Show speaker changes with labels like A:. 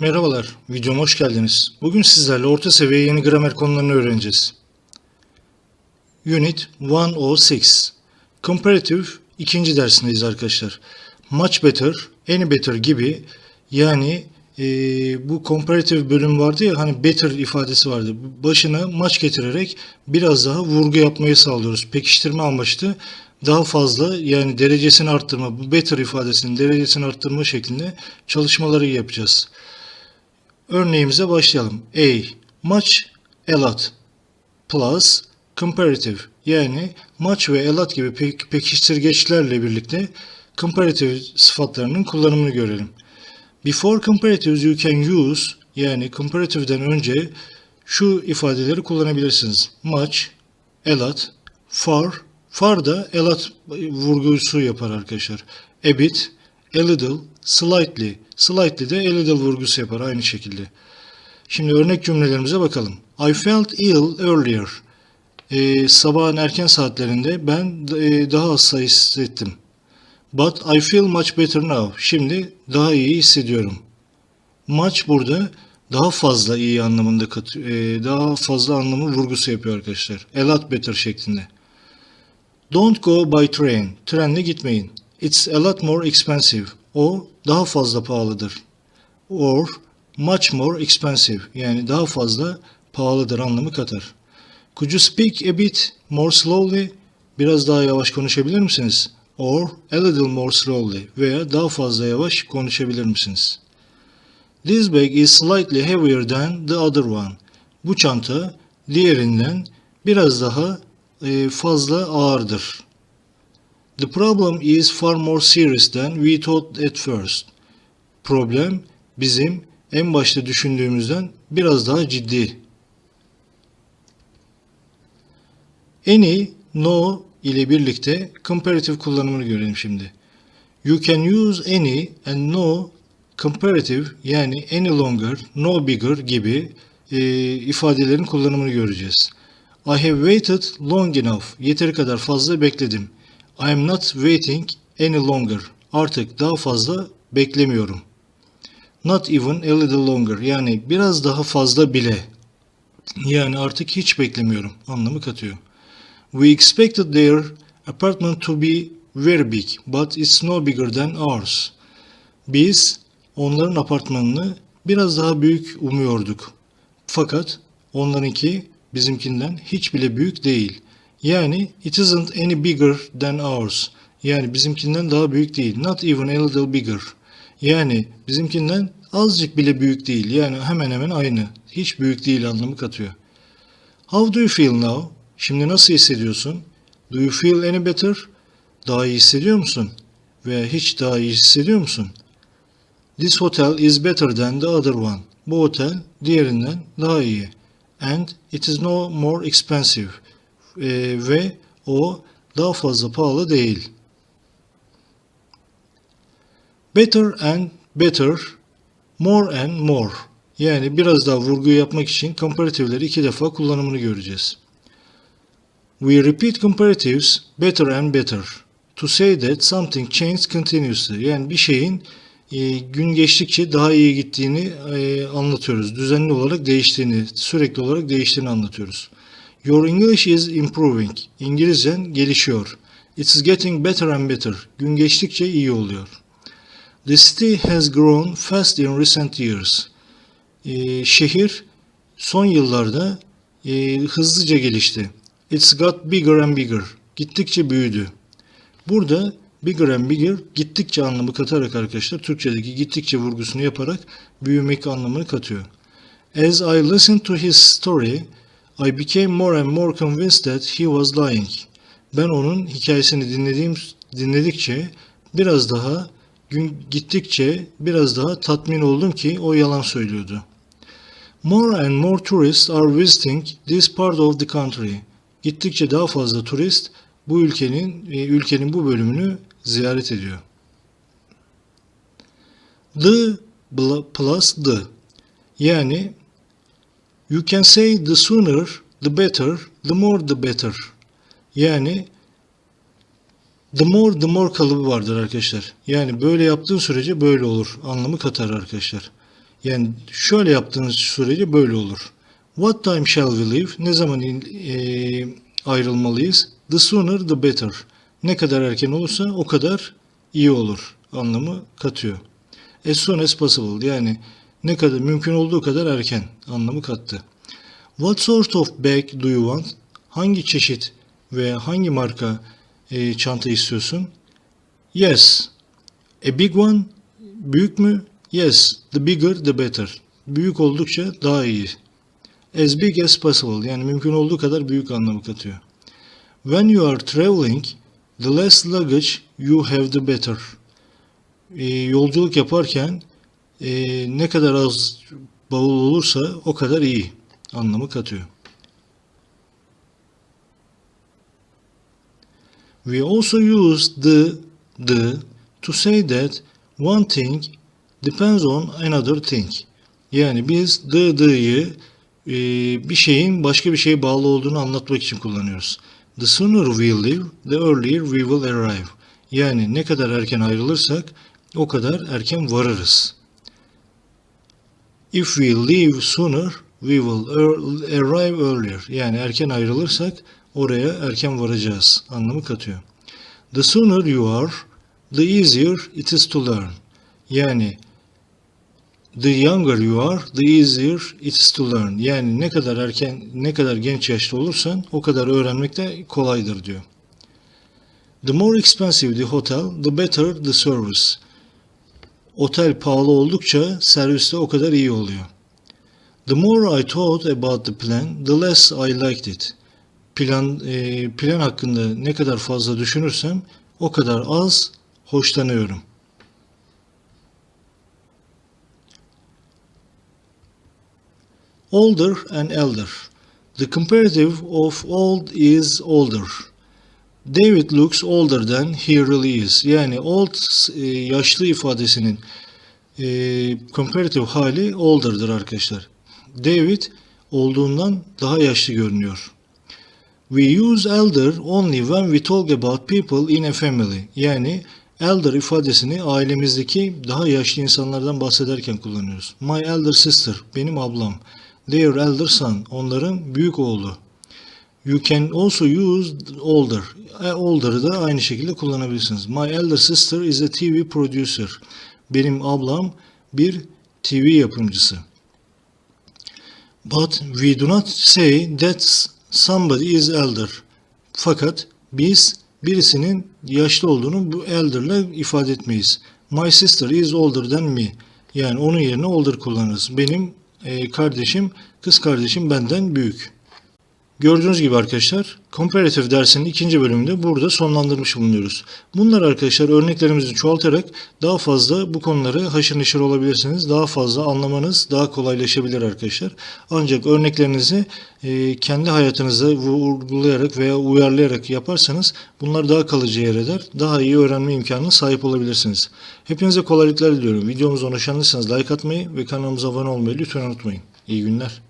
A: Merhabalar, videoma hoş geldiniz. Bugün sizlerle orta seviye yeni gramer konularını öğreneceğiz. Unit 106 Comparative ikinci dersindeyiz arkadaşlar. Much better, any better gibi yani eee, bu comparative bölüm vardı ya hani better ifadesi vardı. Başına much getirerek biraz daha vurgu yapmayı sağlıyoruz. Pekiştirme amaçlı daha fazla yani derecesini arttırma, bu better ifadesinin derecesini arttırma şeklinde çalışmaları yapacağız. Örneğimize başlayalım. A. Much, a lot. Plus, comparative. Yani much ve a lot gibi pek, pekiştirgeçlerle birlikte comparative sıfatlarının kullanımını görelim. Before comparatives you can use yani comparative'den önce şu ifadeleri kullanabilirsiniz. Much, a lot, far. Far da a lot vurgusu yapar arkadaşlar. A bit, a little, slightly. Slightly de a little vurgusu yapar aynı şekilde. Şimdi örnek cümlelerimize bakalım. I felt ill earlier. Ee, sabahın erken saatlerinde ben e, daha hasta hissettim. But I feel much better now. Şimdi daha iyi hissediyorum. Much burada daha fazla iyi anlamında e, daha fazla anlamı vurgusu yapıyor arkadaşlar. A lot better şeklinde. Don't go by train. Trenle gitmeyin. It's a lot more expensive. O daha fazla pahalıdır. Or much more expensive. Yani daha fazla pahalıdır anlamı katar. Could you speak a bit more slowly? Biraz daha yavaş konuşabilir misiniz? Or a little more slowly veya daha fazla yavaş konuşabilir misiniz? This bag is slightly heavier than the other one. Bu çanta diğerinden biraz daha e, fazla ağırdır. The problem is far more serious than we thought at first. Problem bizim en başta düşündüğümüzden biraz daha ciddi. Any, no ile birlikte comparative kullanımını görelim şimdi. You can use any and no comparative yani any longer, no bigger gibi e, ifadelerin kullanımını göreceğiz. I have waited long enough. Yeteri kadar fazla bekledim. I am not waiting any longer. Artık daha fazla beklemiyorum. Not even a little longer. Yani biraz daha fazla bile. Yani artık hiç beklemiyorum anlamı katıyor. We expected their apartment to be very big, but it's no bigger than ours. Biz onların apartmanını biraz daha büyük umuyorduk. Fakat onlarınki bizimkinden hiç bile büyük değil. Yani it isn't any bigger than ours. Yani bizimkinden daha büyük değil. Not even a little bigger. Yani bizimkinden azıcık bile büyük değil. Yani hemen hemen aynı. Hiç büyük değil anlamı katıyor. How do you feel now? Şimdi nasıl hissediyorsun? Do you feel any better? Daha iyi hissediyor musun? Veya hiç daha iyi hissediyor musun? This hotel is better than the other one. Bu otel diğerinden daha iyi. And it is no more expensive. Ee, ve o daha fazla pahalı değil. Better and better, more and more. Yani biraz daha vurgu yapmak için comparative'leri iki defa kullanımını göreceğiz. We repeat comparatives better and better to say that something changed continuously. Yani bir şeyin e, gün geçtikçe daha iyi gittiğini e, anlatıyoruz. Düzenli olarak değiştiğini, sürekli olarak değiştiğini anlatıyoruz. Your English is improving. İngilizcen gelişiyor. It's getting better and better. Gün geçtikçe iyi oluyor. The city has grown fast in recent years. E, şehir son yıllarda e, hızlıca gelişti. It's got bigger and bigger. Gittikçe büyüdü. Burada bigger and bigger gittikçe anlamı katarak arkadaşlar Türkçedeki gittikçe vurgusunu yaparak büyümek anlamını katıyor. As I listened to his story, I became more and more convinced that he was lying. Ben onun hikayesini dinlediğim dinledikçe biraz daha gün gittikçe biraz daha tatmin oldum ki o yalan söylüyordu. More and more tourists are visiting this part of the country. Gittikçe daha fazla turist bu ülkenin e, ülkenin bu bölümünü ziyaret ediyor. The plus the yani you can say the sooner the better the more the better yani the more the more kalıbı vardır arkadaşlar. Yani böyle yaptığın sürece böyle olur anlamı katar arkadaşlar. Yani şöyle yaptığınız sürece böyle olur. What time shall we leave? Ne zaman eee, ayrılmalıyız? The sooner the better. Ne kadar erken olursa o kadar iyi olur anlamı katıyor. As soon as possible yani ne kadar mümkün olduğu kadar erken anlamı kattı. What sort of bag do you want? Hangi çeşit ve hangi marka eee, çanta istiyorsun? Yes. A big one? Büyük mü? Yes. The bigger the better. Büyük oldukça daha iyi. As big as possible. Yani mümkün olduğu kadar büyük anlamı katıyor. When you are traveling, the less luggage you have the better. Ee, yolculuk yaparken e, ne kadar az bavul olursa o kadar iyi anlamı katıyor. We also use the the to say that one thing depends on another thing. Yani biz the the'yı e, bir şeyin başka bir şeye bağlı olduğunu anlatmak için kullanıyoruz. The sooner we leave, the earlier we will arrive. Yani ne kadar erken ayrılırsak o kadar erken varırız. If we leave sooner, we will arrive earlier. Yani erken ayrılırsak oraya erken varacağız anlamı katıyor. The sooner you are, the easier it is to learn. Yani the younger you are, the easier it is to learn. Yani ne kadar erken, ne kadar genç yaşta olursan o kadar öğrenmek de kolaydır diyor. The more expensive the hotel, the better the service. Otel pahalı oldukça servis de o kadar iyi oluyor. The more I thought about the plan, the less I liked it. Plan e, plan hakkında ne kadar fazla düşünürsem o kadar az hoşlanıyorum. Older and elder. The comparative of old is older. David looks older than he really is. Yani old e, yaşlı ifadesinin e, comparative hali older'dır arkadaşlar. David olduğundan daha yaşlı görünüyor. We use elder only when we talk about people in a family. Yani elder ifadesini ailemizdeki daha yaşlı insanlardan bahsederken kullanıyoruz. My elder sister, benim ablam. Their elder son, onların büyük oğlu. You can also use older. E, Older'ı da aynı şekilde kullanabilirsiniz. My elder sister is a TV producer. Benim ablam bir TV yapımcısı. But we do not say that somebody is elder. Fakat biz birisinin yaşlı olduğunu bu elder'la ifade etmeyiz. My sister is older than me. Yani onun yerine older kullanırız. Benim e, kardeşim, kız kardeşim benden büyük. Gördüğünüz gibi arkadaşlar Comparative dersinin ikinci bölümünde burada sonlandırmış bulunuyoruz. Bunlar arkadaşlar örneklerimizi çoğaltarak daha fazla bu konuları haşır neşir olabilirsiniz. Daha fazla anlamanız daha kolaylaşabilir arkadaşlar. Ancak örneklerinizi e, kendi hayatınıza vurgulayarak veya uyarlayarak yaparsanız bunlar daha kalıcı yer eder. Daha iyi öğrenme imkanına sahip olabilirsiniz. Hepinize kolaylıklar diliyorum. Videomuzu hoşlandıysanız like atmayı ve kanalımıza abone olmayı lütfen unutmayın. İyi günler.